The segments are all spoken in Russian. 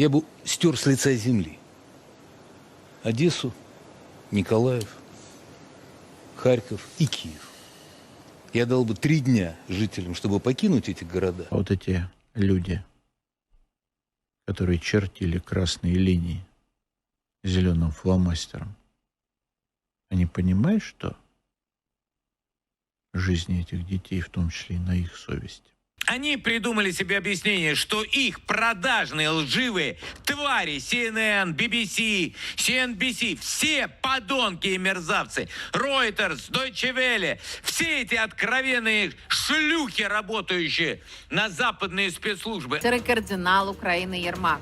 я бы стер с лица земли Одессу, Николаев, Харьков и Киев. Я дал бы три дня жителям, чтобы покинуть эти города. А вот эти люди, которые чертили красные линии зеленым фломастером, они понимают, что жизни этих детей, в том числе и на их совести. Они придумали себе объяснение, что их продажные лживые твари CNN, BBC, CNBC, все подонки и мерзавцы, Reuters, Deutsche Welle, все эти откровенные шлюхи, работающие на западные спецслужбы, кардинал Украины Ермак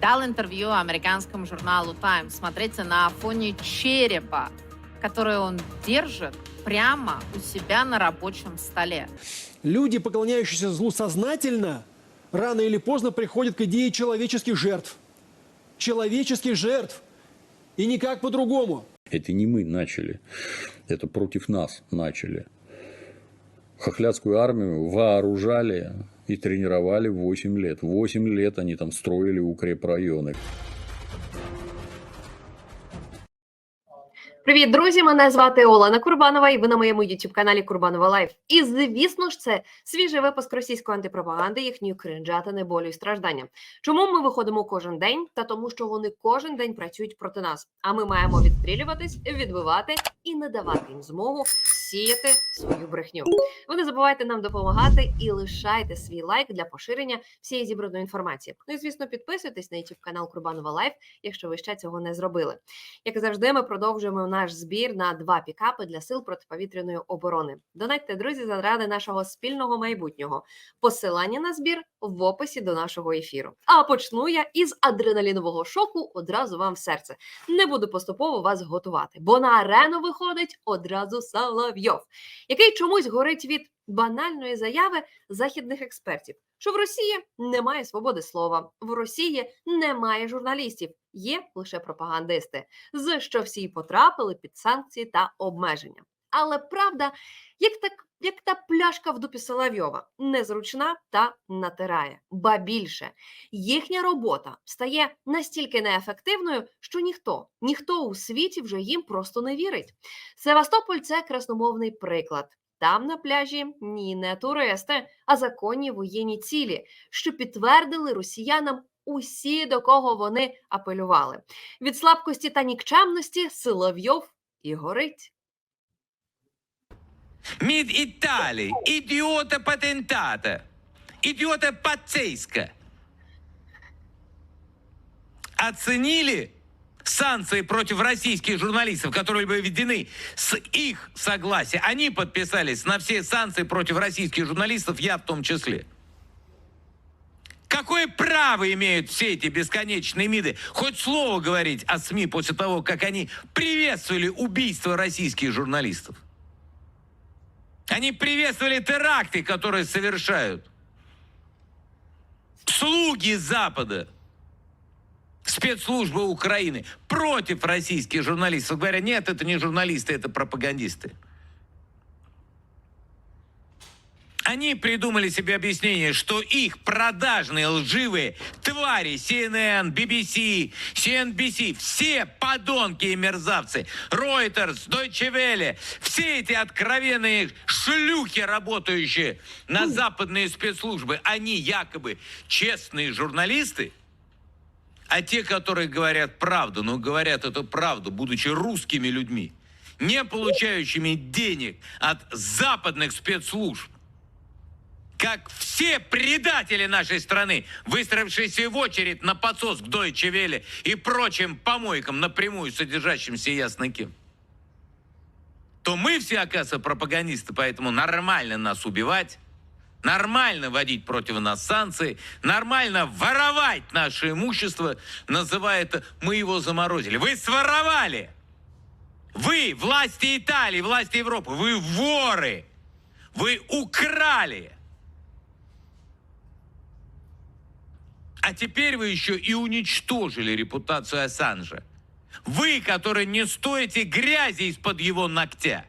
дал интервью американскому журналу Time. Смотрите на фоне черепа, который он держит прямо у себя на рабочем столе. Люди, поклоняющиеся злу сознательно, рано или поздно приходят к идее человеческих жертв. Человеческих жертв. И никак по-другому. Это не мы начали, это против нас начали. Хохлядскую армию вооружали и тренировали 8 лет. 8 лет они там строили укрепрайоны. Привіт, друзі! Мене звати Олена Курбанова, і ви на моєму youtube каналі Курбанова Лайф. І звісно ж, це свіжий випуск російської антипропаганди, їхньої кринжатини, болю і страждання. Чому ми виходимо кожен день? Та тому, що вони кожен день працюють проти нас. А ми маємо відстрілюватись, відбивати і не давати їм змогу сіяти свою брехню. Ви не забувайте нам допомагати і лишайте свій лайк для поширення всієї зібраної інформації. Ну і звісно, підписуйтесь на youtube канал Курбанова Лайф, якщо ви ще цього не зробили. Як завжди, ми продовжуємо наш збір на два пікапи для сил протиповітряної оборони. Донатьте, друзі, заради нашого спільного майбутнього. Посилання на збір в описі до нашого ефіру. А почну я із адреналінового шоку одразу вам в серце. Не буду поступово вас готувати, бо на арену виходить одразу Соловйов, який чомусь горить від банальної заяви західних експертів, що в Росії немає свободи слова, в Росії немає журналістів, є лише пропагандисти, з що всі потрапили під санкції та обмеження. Але правда, як так, як та пляшка в дупі Соловйова, незручна та натирає. Ба більше, їхня робота стає настільки неефективною, що ніхто, ніхто у світі вже їм просто не вірить. Севастополь це красномовний приклад. Там на пляжі ні, не туристи, а законні воєнні цілі, що підтвердили росіянам усі, до кого вони апелювали. Від слабкості та нікчемності Соловйов і горить. МИД Италии, идиота патентата, идиота пацейска. Оценили санкции против российских журналистов, которые были введены с их согласия. Они подписались на все санкции против российских журналистов, я в том числе. Какое право имеют все эти бесконечные МИДы хоть слово говорить о СМИ после того, как они приветствовали убийство российских журналистов? Они приветствовали теракты, которые совершают слуги Запада, спецслужбы Украины против российских журналистов. Говорят, нет, это не журналисты, это пропагандисты. Они придумали себе объяснение, что их продажные лживые твари CNN, BBC, CNBC, все подонки и мерзавцы, Reuters, Deutsche Welle, все эти откровенные шлюхи, работающие на западные спецслужбы, они якобы честные журналисты, а те, которые говорят правду, но говорят эту правду, будучи русскими людьми, не получающими денег от западных спецслужб, как все предатели нашей страны, выстроившиеся в очередь на подсос к Deutsche Welle и прочим помойкам, напрямую содержащимся ясно кем, то мы все, оказывается, пропагандисты, поэтому нормально нас убивать, нормально вводить против нас санкции, нормально воровать наше имущество, называя это «мы его заморозили». Вы своровали! Вы, власти Италии, власти Европы, вы воры! Вы украли! А теперь вы еще и уничтожили репутацию Ассанжа. Вы, которые не стоите грязи из-под его ногтя.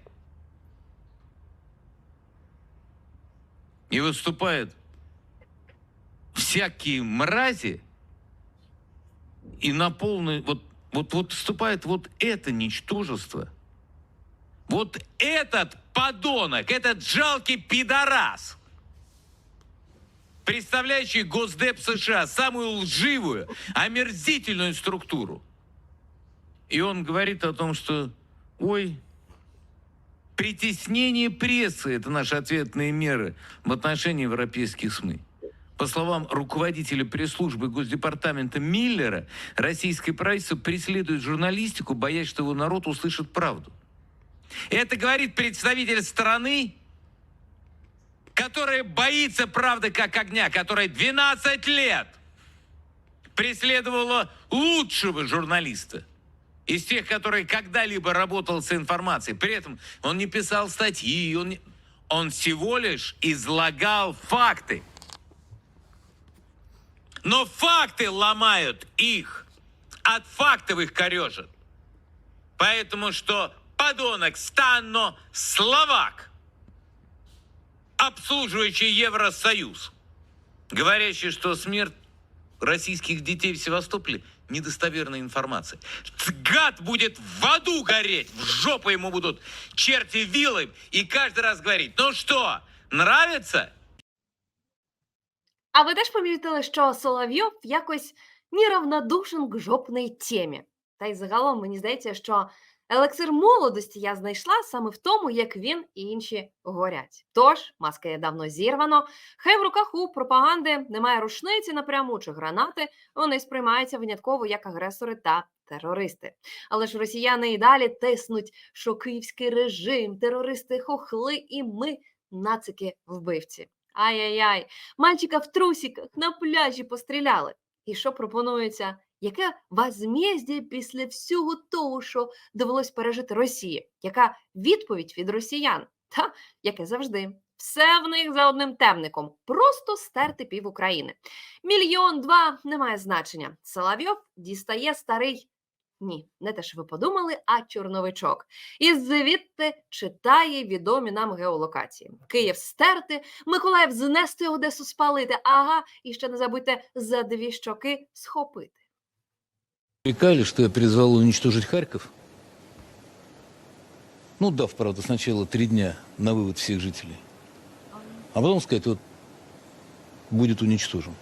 И выступают всякие мрази, и на полный... Вот, вот, вот вступает вот это ничтожество. Вот этот подонок, этот жалкий пидорас, представляющий Госдеп США, самую лживую, омерзительную структуру. И он говорит о том, что, ой, притеснение прессы – это наши ответные меры в отношении европейских СМИ. По словам руководителя пресс-службы Госдепартамента Миллера, российское правительство преследует журналистику, боясь, что его народ услышит правду. Это говорит представитель страны, которая боится правды как огня, которая 12 лет преследовала лучшего журналиста из тех, который когда-либо работал с информацией. При этом он не писал статьи, он, он всего лишь излагал факты. Но факты ломают их, от фактов их корежат. Поэтому что подонок Станно Словак, обслуживающий Евросоюз, говорящий, что смерть российских детей в Севастополе недостоверная информация. Гад будет в аду гореть, в жопу ему будут черти вилы и каждый раз говорить, ну что, нравится? А ви теж помітили, що Соловйов якось неравнодушен к жопній темі. Та й загалом мені здається, що елексир молодості я знайшла саме в тому, як він і інші горять. Тож, маска є давно зірвано. Хай в руках у пропаганди немає рушниці напряму чи гранати, вони сприймаються винятково як агресори та терористи. Але ж росіяни і далі тиснуть, що київський режим, терористи хохли і ми нацики вбивці. Ай-яй-яй, мальчика в трусиках на пляжі постріляли. І що пропонується? Яке возмездя після всього того, що довелось пережити Росії? Яка відповідь від росіян? Та яке завжди. Все в них за одним темником, просто стерти пів України. Мільйон два немає значення. Соловйов дістає старий. Ні, не те, що ви подумали, а чорновичок. І звідти читає відомі нам геолокації: Київ стерти, Миколаїв знести, Одесу спалити. Ага, і ще не забудьте за дві щоки схопити. Прикали, что я призвал уничтожить Харьков? Ну, дав, правда, сначала три дня на вывод всех жителей. А потом сказать, вот будет уничтожен.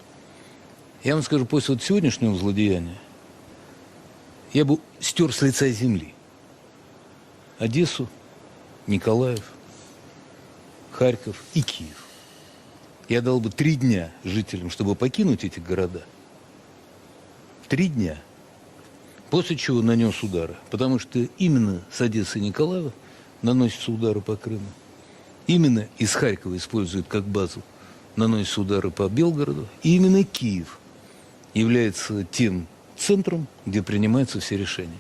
Я вам скажу, после вот сегодняшнего злодеяния я бы стер с лица земли Одессу, Николаев, Харьков и Киев. Я дал бы три дня жителям, чтобы покинуть эти города. Три дня. После чего нанес удары. Потому что именно с Одессы и Николаева наносятся удары по Крыму. Именно из Харькова используют как базу, наносятся удары по Белгороду. И именно Киев является тем центром, где принимаются все решения.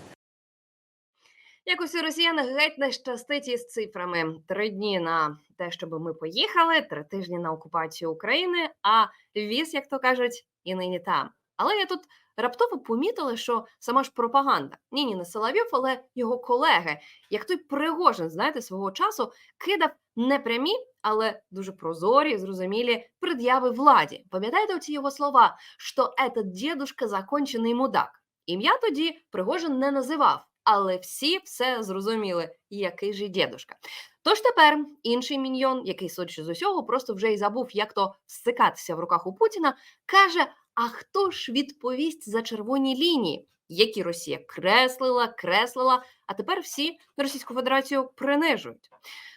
Якось у росіян геть не щастить із цифрами. Три дні на те, щоб ми поїхали, три тижні на окупацію України, а віз, як то кажуть, і нині там. Але я тут раптово помітила, що сама ж пропаганда, ні, ні, не Соловйов, але його колеги, як той Пригожин, знаєте, свого часу кидав не прямі, але дуже прозорі, зрозумілі пред'яви владі. Пам'ятаєте оці його слова, що этот дідушка закончений мудак? Ім'я тоді Пригожин не називав, але всі все зрозуміли, який же дідушка. Тож тепер інший міньйон, який, судячи з усього, просто вже й забув, як то стикатися в руках у Путіна, каже: а хто ж відповість за червоні лінії, які Росія креслила, креслила, а тепер всі Російську Федерацію принижують?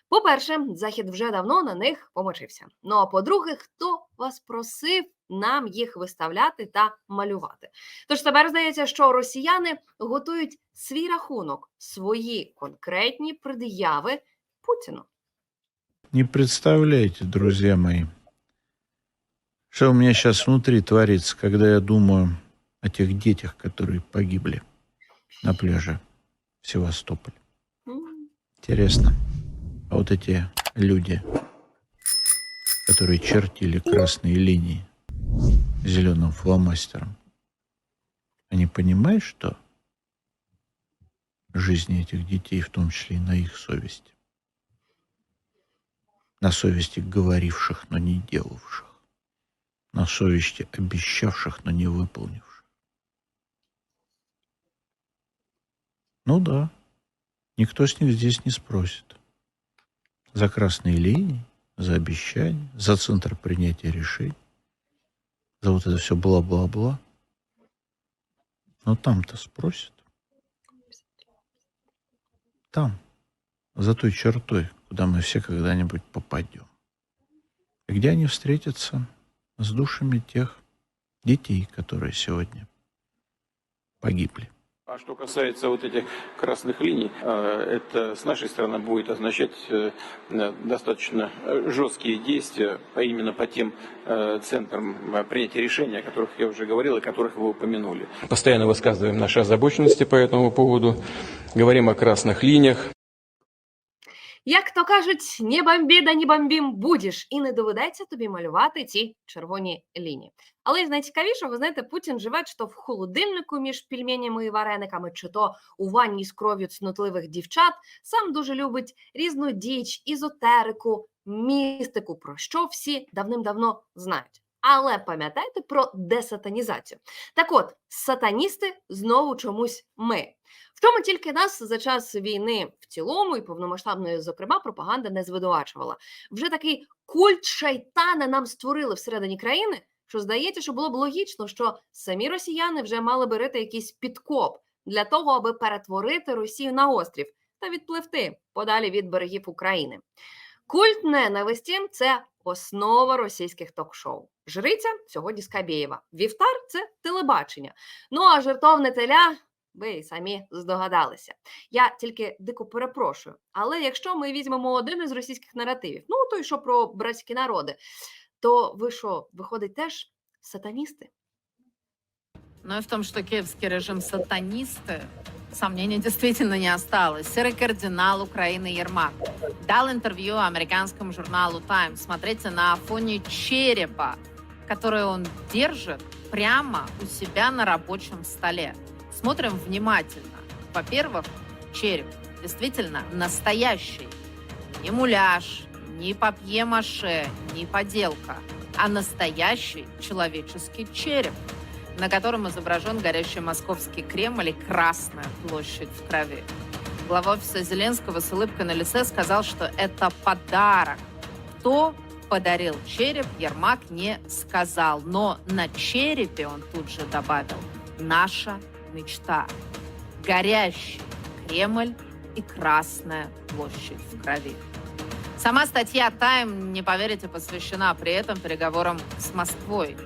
По-перше, Захід вже давно на них помочився. Ну а по-друге, хто вас просив нам їх виставляти та малювати? Тож тепер здається, що росіяни готують свій рахунок, свої конкретні пред'яви Путіну. Не представляете, друзья мои, что у меня сейчас внутри творится, когда я думаю о тех детях, которые погибли на пляже в Севастополе. Интересно, а вот эти люди, которые чертили красные линии зеленым фломастером, они понимают, что жизни этих детей, в том числе и на их совести, на совести говоривших, но не делавших, на совести обещавших, но не выполнивших. Ну да, никто с них здесь не спросит. За красные линии, за обещания, за центр принятия решений, за вот это все бла-бла-бла. Но там-то спросят. Там, за той чертой, куда мы все когда-нибудь попадем. И где они встретятся с душами тех детей, которые сегодня погибли. А что касается вот этих красных линий, э, это с нашей стороны будет означать э, э, достаточно э, жесткие действия, а именно по тем центрам принятия решения, о которых я уже говорил и которых вы упомянули. Постоянно высказываем наши озабоченности по этому поводу, говорим о красных линиях. Як то кажуть, не бомбі, да не бомбім будеш, і не доведеться тобі малювати ці червоні лінії. Але найцікавіше, ви знаєте, Путін живе чи то в холодильнику між пельменями і варениками, чи то у ванні з кров'ю цнотливих дівчат. Сам дуже любить різну діч, ізотерику, містику, про що всі давним-давно знають. Але пам'ятайте про десатанізацію. Так от, сатаністи знову чомусь ми. В чому тільки нас за час війни в цілому і повномасштабної, зокрема, пропаганда не звинувачувала. Вже такий культ шайтана нам створили всередині країни, що здається, що було б логічно, що самі росіяни вже мали би якийсь підкоп для того, аби перетворити Росію на острів та відпливти подалі від берегів України. Культ ненависті це основа російських ток-шоу. Жриця сьогодні Скабєєва. Вівтар це телебачення. Ну а жертовне теля ви й самі здогадалися. Я тільки дико перепрошую. Але якщо ми візьмемо один із російських наративів, ну той, що про братські народи, то ви що, виходить теж сатаністи? Но и в том, что киевский режим сатанисты, сомнений действительно не осталось. Серый кардинал Украины Ермак дал интервью американскому журналу Time. Смотрите на фоне черепа, который он держит прямо у себя на рабочем столе. Смотрим внимательно. Во-первых, череп действительно настоящий. Не муляж, не папье-маше, не поделка, а настоящий человеческий череп на котором изображен горящий московский Кремль и Красная площадь в крови. Глава офиса Зеленского с улыбкой на лице сказал, что это подарок. Кто подарил череп, Ермак не сказал. Но на черепе он тут же добавил «наша мечта». Горящий Кремль и Красная площадь в крови. Сама статья «Тайм», не поверите, посвящена при этом переговорам с Москвой.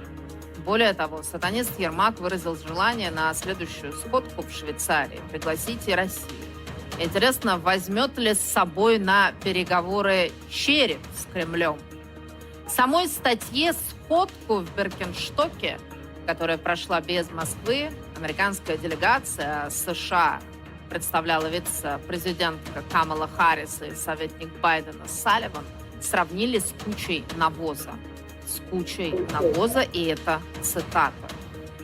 Более того, сатанист Ермак выразил желание на следующую сходку в Швейцарии пригласить и Россию. Интересно, возьмет ли с собой на переговоры череп с Кремлем? В самой статье «Сходку в Беркенштоке», которая прошла без Москвы, американская делегация США представляла вице-президентка Камала Харрис и советник Байдена Салливан, сравнили с кучей навоза с кучей навоза, и это цитата.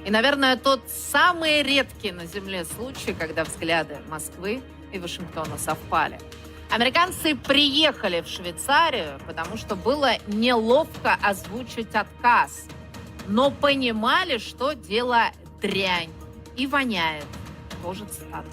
И, наверное, тот самый редкий на Земле случай, когда взгляды Москвы и Вашингтона совпали. Американцы приехали в Швейцарию, потому что было неловко озвучить отказ, но понимали, что дело дрянь и воняет. Тоже цитата.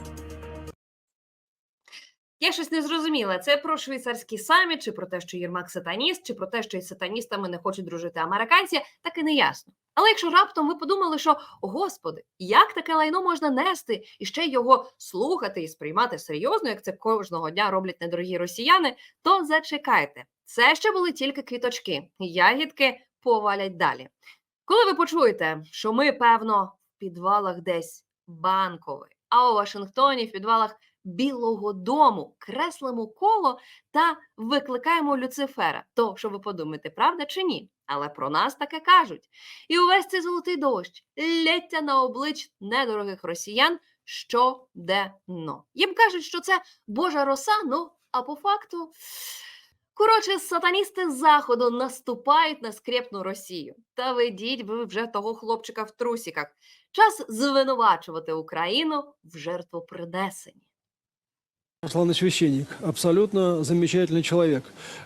Я щось не зрозуміла. Це про швейцарський саміт, чи про те, що Єрмак сатаніст, чи про те, що із сатаністами не хочуть дружити американці, так і не ясно. Але якщо раптом ви подумали, що господи, як таке лайно можна нести і ще його слухати і сприймати серйозно, як це кожного дня роблять недорогі росіяни, то зачекайте. Це ще були тільки квіточки, ягідки повалять далі. Коли ви почуєте, що ми, певно, підвалах десь банковий, а у Вашингтоні в підвалах Білого дому креслимо коло та викликаємо Люцифера. То що ви подумаєте, правда чи ні? Але про нас таке кажуть. І увесь цей золотий дощ лється на облич недорогих росіян щоденно. Їм кажуть, що це Божа роса, ну а по факту. Коротше, сатаністи заходу наступають на скрепну Росію. Та ведіть ви вже того хлопчика в трусіках. Час звинувачувати Україну в жертвопринесенні. Славный священник, абсолютно замечательный человек.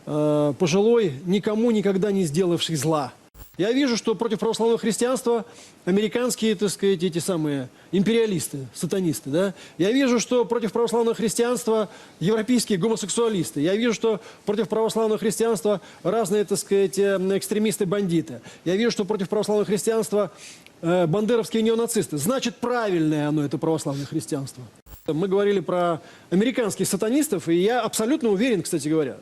Э, Пожилой, никому никогда не сделавший зла. Я вижу, что против православного христианства американские, так сказать, эти самые империалисты, сатанисты, да. Я вижу, что против православного христианства европейские гомосексуалисты. Я вижу, что против православного христианства разные, так сказать, э, экстремисты-бандиты. Я вижу, что против православного христианства э, бандеровские неонацисты. Значит, правильное оно, это православное христианство. Мы говорили про американских сатанистов, и я абсолютно уверен, кстати говоря,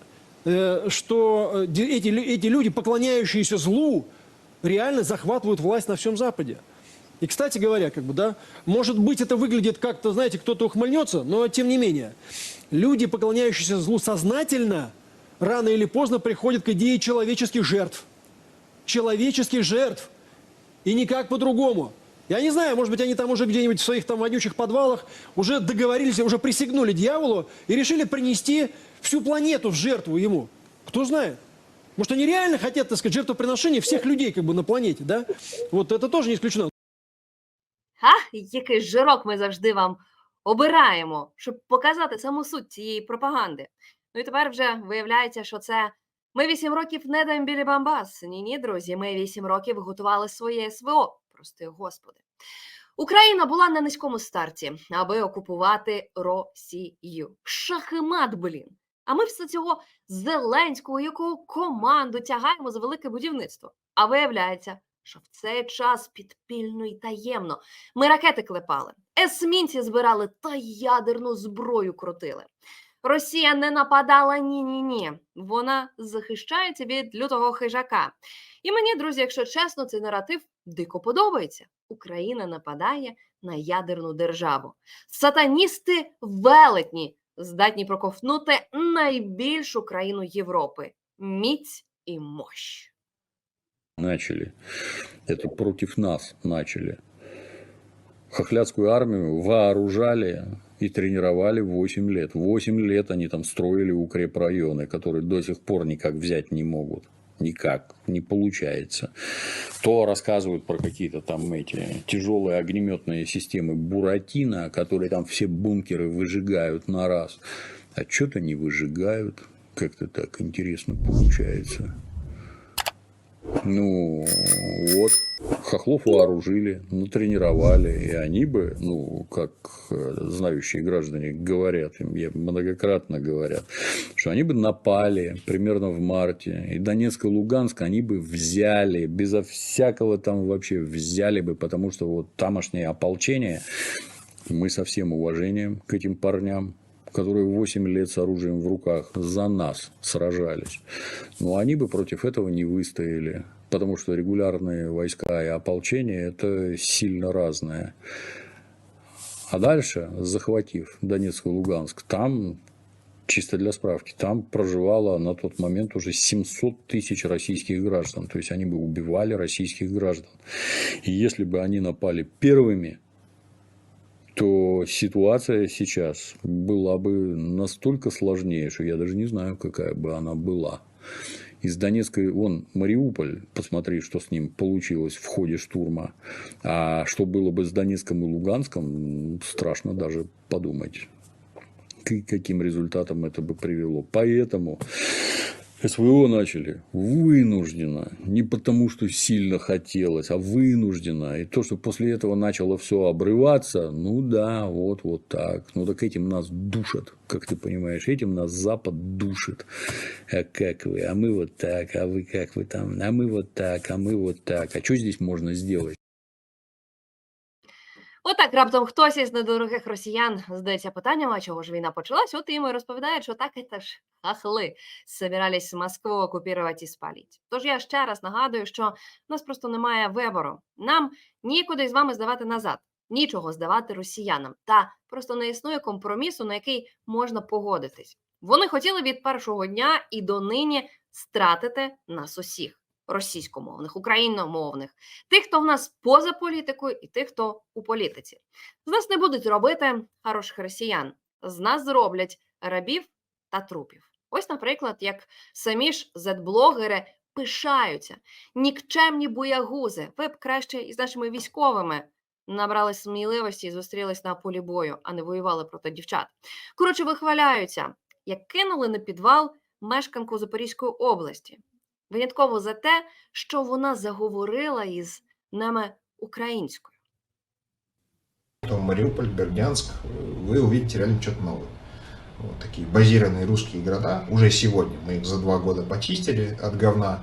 э, что эти, эти люди, поклоняющиеся злу, реально захватывают власть на всем Западе. И, кстати говоря, как бы, да, может быть, это выглядит как-то, знаете, кто-то ухмыльнется, но тем не менее, люди, поклоняющиеся злу сознательно, рано или поздно приходят к идее человеческих жертв. Человеческих жертв. И никак по-другому. Я не знаю, может быть, они там уже где-нибудь в своих там вонючих подвалах уже договорились, уже присягнули дьяволу и решили принести всю планету в жертву ему. Кто знает? Может, они реально хотят, так сказать, жертвоприношения всех людей как бы на планете, да? Вот это тоже не исключено. Ха, який жирок ми завжди вам обираємо, щоб показати саму суть цієї пропаганди. Ну і тепер вже виявляється, що це ми вісім років не даємо білі бамбас. Ні, ні, друзі, ми вісім років готували своє СВО. Прости, господи. Україна була на низькому старті, аби окупувати Росію. Шахмат, блін. А ми все цього Зеленського, якого команду тягаємо за велике будівництво. А виявляється, що в цей час підпільно і таємно ми ракети клепали, есмінці збирали та ядерну зброю крутили. Росія не нападала ні ні ні. Вона захищається від лютого хижака. І мені, друзі, якщо чесно, цей наратив дико подобається. Україна нападає на ядерну державу. Сатаністи велетні здатні проковтнути найбільшу країну Європи міць і мощ. начали. Это против нас начали. Хохлядскую армию вооружали и тренировали 8 лет. 8 лет они там строили укрепрайоны, которые до сих пор никак взять не могут. Никак, не получается. То рассказывают про какие-то там эти тяжелые огнеметные системы Буратино, которые там все бункеры выжигают на раз. А что-то не выжигают. Как-то так интересно получается. Ну, вот, хохлов вооружили, натренировали, и они бы, ну, как э, знающие граждане говорят, им многократно говорят, что они бы напали примерно в марте, и Донецк и Луганск они бы взяли, безо всякого там вообще взяли бы, потому что вот тамошнее ополчение, мы со всем уважением к этим парням, которые 8 лет с оружием в руках за нас сражались. Но они бы против этого не выстояли, потому что регулярные войска и ополчение – это сильно разное. А дальше, захватив Донецк и Луганск, там, чисто для справки, там проживало на тот момент уже 700 тысяч российских граждан. То есть, они бы убивали российских граждан. И если бы они напали первыми, то ситуация сейчас была бы настолько сложнее, что я даже не знаю, какая бы она была. Из Донецка, вон, Мариуполь, посмотри, что с ним получилось в ходе штурма. А что было бы с Донецком и Луганском, страшно даже подумать, к каким результатам это бы привело. Поэтому СВО начали вынужденно, не потому что сильно хотелось, а вынужденно. И то, что после этого начало все обрываться, ну да, вот, вот так. Ну так этим нас душат, как ты понимаешь, этим нас Запад душит. А как вы? А мы вот так, а вы как вы там? А мы вот так, а мы вот так. А что здесь можно сделать? Отак раптом хтось із недорогих росіян задається питанням, а чого ж війна почалась? От їм розповідають, що так це ж хахли собирались Москву окупувати і спалити. Тож я ще раз нагадую, що в нас просто немає вибору. Нам нікуди з вами здавати назад, нічого здавати росіянам. Та просто не існує компромісу, на який можна погодитись. Вони хотіли від першого дня і донині стратити нас усіх російськомовних, україномовних, тих, хто в нас поза політикою, і тих, хто у політиці. З нас не будуть робити хороших росіян, з нас зроблять рабів та трупів. Ось, наприклад, як самі ж зет-блогери пишаються, нікчемні боягузи. Ви б краще із нашими військовими набрали сміливості і зустрілись на полі бою, а не воювали проти дівчат. Коротше, вихваляються, як кинули на підвал мешканку Запорізької області Винятково за те, що вона заговорила із нами українською. Потом Мариуполь, Бердянск, э, вы увидите реально что-то новое. Вот такие базированные русские города. Уже сегодня мы их за два года почистили от говна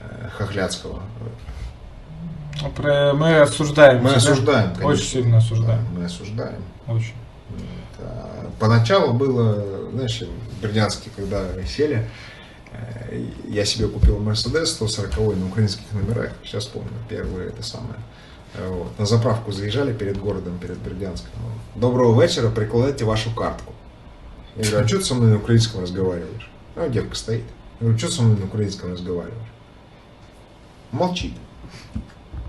э, хохлядского. Про- Мы осуждаем. Мы тебя. осуждаем, конечно. Очень сильно осуждаем. Да, мы осуждаем. Очень. Вот. А Поначалу было, знаешь, в Бердянске, когда сели, э, я себе купил Мерседес 140 на украинских номерах, сейчас помню, первые это самое. Э, Вот. На заправку заезжали перед городом, перед Бердянском. Доброго вечера, прикладайте вашу картку. Я говорю, а что ты со мной на украинском разговариваешь? Ну, девка стоит. Я говорю, что со мной на украинском разговариваешь? Молчит.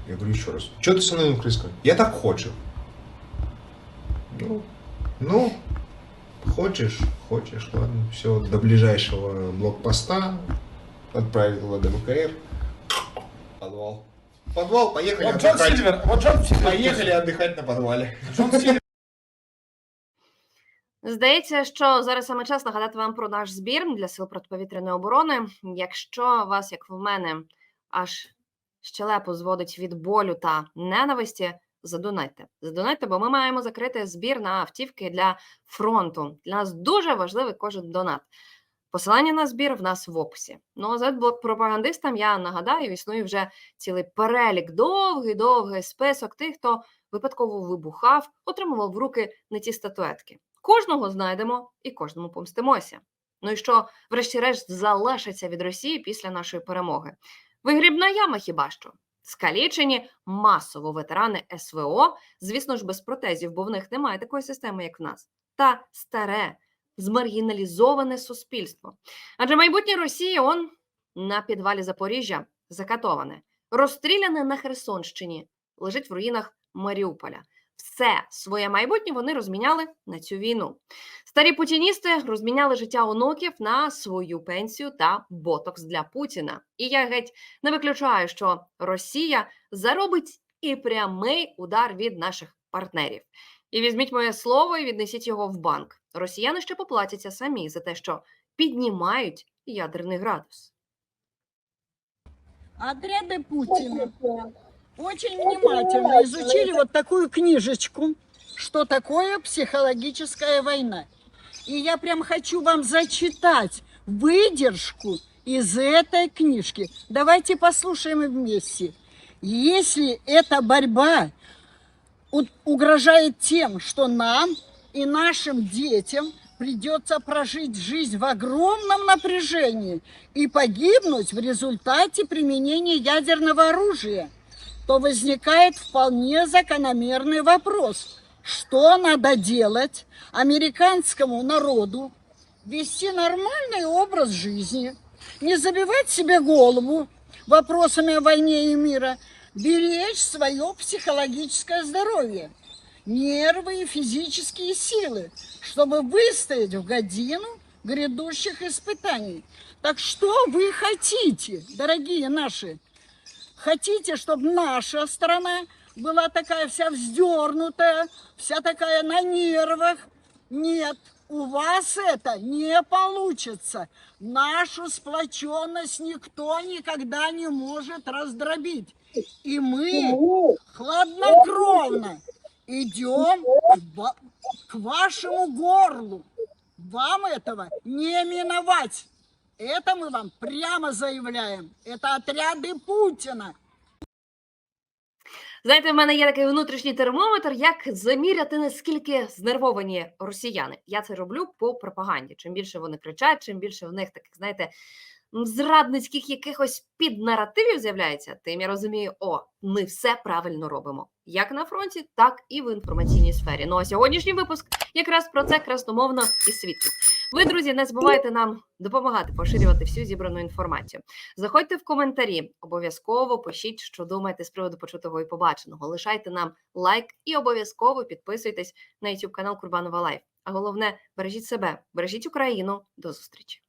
Я говорю еще раз, что ты со мной на украинском? Я так хочу. Ну, ну, хочешь, хочешь, ладно, все, до ближайшего блокпоста отправил до ВКР. Подвал. Подвал, поехали Вот Джон отдыхать. Сильвер, вот Джон Сильвер. Поехали отдыхать на подвале. Джон Сильвер. Здається, що зараз саме час нагадати вам про наш збір для сил протиповітряної оборони. Якщо вас, як в мене, аж щелепу зводить від болю та ненависті, задонайте. Задонайте, бо ми маємо закрити збір на автівки для фронту. Для нас дуже важливий кожен донат. Посилання на збір в нас в описі. Ну а за пропагандистам я нагадаю, існує вже цілий перелік, довгий-довгий список тих, хто випадково вибухав, отримував в руки не ті статуетки. Кожного знайдемо і кожному помстимося. Ну і що, врешті-решт, залишиться від Росії після нашої перемоги? Вигрібна яма хіба що? Скалічені масово ветерани СВО, звісно ж, без протезів, бо в них немає такої системи, як в нас, та старе, змаргіналізоване суспільство. Адже майбутнє Росії он на підвалі Запоріжжя закатоване, розстріляне на Херсонщині, лежить в руїнах Маріуполя. Все своє майбутнє вони розміняли на цю війну. Старі путіністи розміняли життя онуків на свою пенсію та ботокс для Путіна. І я геть не виключаю, що Росія заробить і прямий удар від наших партнерів. І візьміть моє слово і віднесіть його в банк. Росіяни ще поплатяться самі за те, що піднімають ядерний градус. Отряды Путина очень внимательно изучили вот такую книжечку, что такое психологическая война. И я прям хочу вам зачитать выдержку из этой книжки. Давайте послушаем вместе. Если эта борьба угрожает тем, что нам и нашим детям придется прожить жизнь в огромном напряжении и погибнуть в результате применения ядерного оружия, то возникает вполне закономерный вопрос, что надо делать американскому народу, вести нормальный образ жизни, не забивать себе голову вопросами о войне и мира, беречь свое психологическое здоровье, нервы и физические силы, чтобы выстоять в годину грядущих испытаний. Так что вы хотите, дорогие наши? Хотите, чтобы наша страна была такая вся вздернутая, вся такая на нервах? Нет, у вас это не получится. Нашу сплоченность никто никогда не может раздробить. И мы хладнокровно идем к, ва- к вашему горлу. Вам этого не миновать. Это мы вам прямо заявляем. Это отряды Путина. Знаєте, в мене є такий внутрішній термометр, як заміряти, наскільки знервовані росіяни. Я це роблю по пропаганді. Чим більше вони кричать, чим більше в них таких, знаєте, м, зрадницьких якихось піднаративів з'являється, тим я розумію, о, ми все правильно робимо. Як на фронті, так і в інформаційній сфері. Ну а сьогоднішній випуск якраз про це красномовно і свідчить. Ви, друзі, не забувайте нам допомагати поширювати всю зібрану інформацію. Заходьте в коментарі, обов'язково пишіть, що думаєте з приводу почутого і побаченого. Лишайте нам лайк і обов'язково підписуйтесь на YouTube канал Курбанова Лайф. А головне, бережіть себе, бережіть Україну. До зустрічі!